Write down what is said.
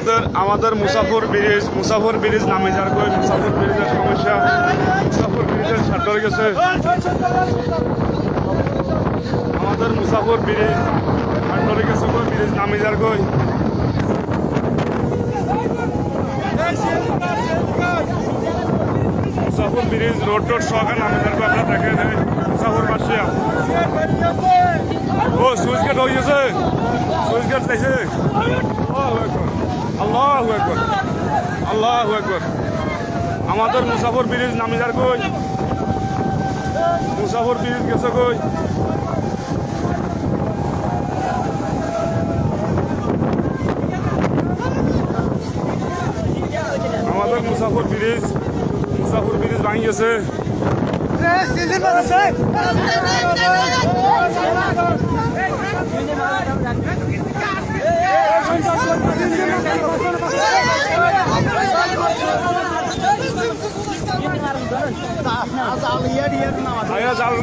আমাদের আমাদের মুসাফর bridge মুসাফর bridge নামে যার কই মুসাফর ব্রিজের সমস্যা। মুসাফর ব্রিজের ছাড় গেছে। আমাদের মুসাফর ব্রিজ ধরে গেছে ব্রিজ নামে যার কই। মুসাফর ব্রিজ রোড টোড সহকার নামে যার কই, আপনারা দেখে দেয় মুসাফর বাসিয়া ও, সুইচ গেট হয়ে গেছে। সুইচ গেট আল্লাহ একবার আল্লাহ একবার আমাদের মুসাফর ব্রিজ নামিদার কই মুসাফর ব্রিজ গেছে কই আমাদের মুসাফর ব্রিজ মুসাফর ব্রিজ ভাঙি গেছে জাল